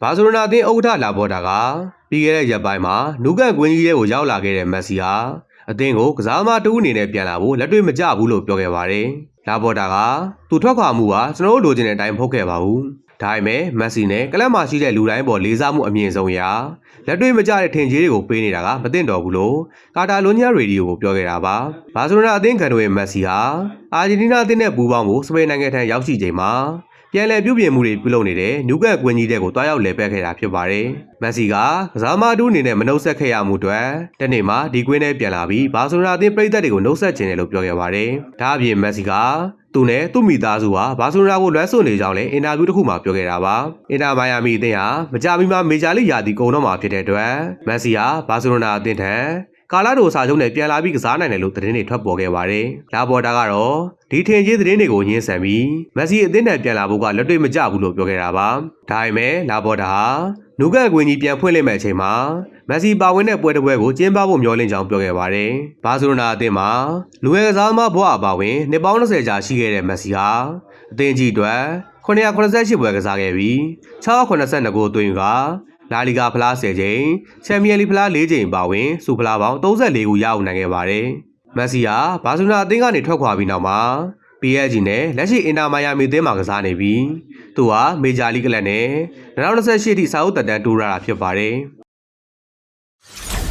ဘာစီလိုနာအသင်းဥက္ကဋ္ဌလာပေါ်တာကပြီးခဲ့တဲ့ရက်ပိုင်းမှာနူကန်ကွင်းကြီးရဲ့ကိုရောက်လာခဲ့တဲ့မက်ဆီဟာအသင်းကိုကစားသမားတူအနေနဲ့ပြန်လာဖို့လက်တွေ့မကျဘူးလို့ပြောခဲ့ပါတယ်။လာပေါ်တာကသူထွက်ခွာမှုဟာကျွန်တော်တို့လိုချင်တဲ့အတိုင်းမဟုတ်ခဲ့ပါဘူး။ဒါပေမဲ့မက်ဆီနဲ့ကလပ်မှာရှိတဲ့လူတိုင်းပေါ်လေးစားမှုအမြင့်ဆုံးရာလက်တွေ့မကျတဲ့ထင်ကြီးတွေကိုပေးနေတာကမသိတော့ဘူးလို့ကာတာလိုညရေဒီယိုကိုပြောခဲ့တာပါ။ဘာစီလိုနာအသင်းကန်တိုရဲ့မက်ဆီဟာအာဂျင်တီးနားအသင်းနဲ့ပူးပေါင်းဖို့စပိန်နိုင်ငံထံရောက်ရှိချိန်မှာ ပြန်လည်ပြုပြင်မှုတွေပြုလုပ်နေတဲ့နူကတ်ကွင်းကြီးတဲ့ကိုတွားရောက်လဲပတ်ခဲ့တာဖြစ်ပါတယ်။မက်ဆီကကစားမတူးအနေနဲ့မနှုတ်ဆက်ခဲ့ရမှုအတွက်တနေ့မှာဒီကွင်းထဲပြန်လာပြီးဘာဆိုနာအသင်းပြည်သက်တွေကိုနှုတ်ဆက်ခြင်းတယ်လို့ပြောခဲ့ပါတယ်။ဒါအပြင်မက်ဆီကသူနဲ့သူ့မိသားစုဟာဘာဆိုနာကိုလွှမ်းဆွနေကြောင်းလည်းအင်တာဗျူးတစ်ခုမှာပြောခဲ့တာပါ။အင်တာမိုင်ယာမီအသင်းဟာမကြမီမှာမေဂျာလိယာတီကုန်တော့မှာဖြစ်တဲ့အတွက်မက်ဆီဟာဘာဆိုနာအသင်းထံ ကာလာဒိုစာချုပ်နဲ့ပြန်လာပြီးကစားနိုင်တယ်လို့သတင်းတွေထွက်ပေါ်ခဲ့ပါတယ်။လာပေါ်တာကတော့ဒီထင်ကြီးသတင်းတွေကိုညှင်းဆန်ပြီးမက်ဆီအသင်းနဲ့ပြန်လာဖို့ကလက်တွေ့မကျဘူးလို့ပြောခဲ့တာပါ။ဒါပေမဲ့လာပေါ်တာဟာနူကန်ကွင်းကြီးပြန်ဖွင့်လိုက်မဲ့အချိန်မှာမက်ဆီပါဝင်တဲ့ပွဲတစ်ပွဲကိုကျင်းပဖို့မျှော်လင့်ကြောင်းပြောခဲ့ပါတယ်။ဘာစီလိုနာအသင်းမှာလူငယ်ကစားသမားဘဝအပါဝင်နှစ်ပေါင်း20ကြာရှိခဲ့တဲ့မက်ဆီဟာအသင်းကြီးအတွက်988ပွဲကစားခဲ့ပြီး682ဂိုးသွင်းယူက လာလီဂါဖလား10ကြိမ်ချန်ပီယံလိဖလား4ကြိမ်ပါဝင်စူဖလားပေါင်း34ခုရအောင်နိုင်ခဲ့ပါတယ်။မက်ဆီဟာဘာစီလိုနာအသင်းကနေထွက်ခွာပြီးနောက်မှာ PSG နဲ့လက်ရှိအင်တာမိုင်ယာမီအသင်းမှာကစားနေပြီးသူဟာမေဂျာလိကလပ်နဲ့2028ထိစာအုပ်သက်တမ်းတိုးရတာဖြစ်ပါတယ်။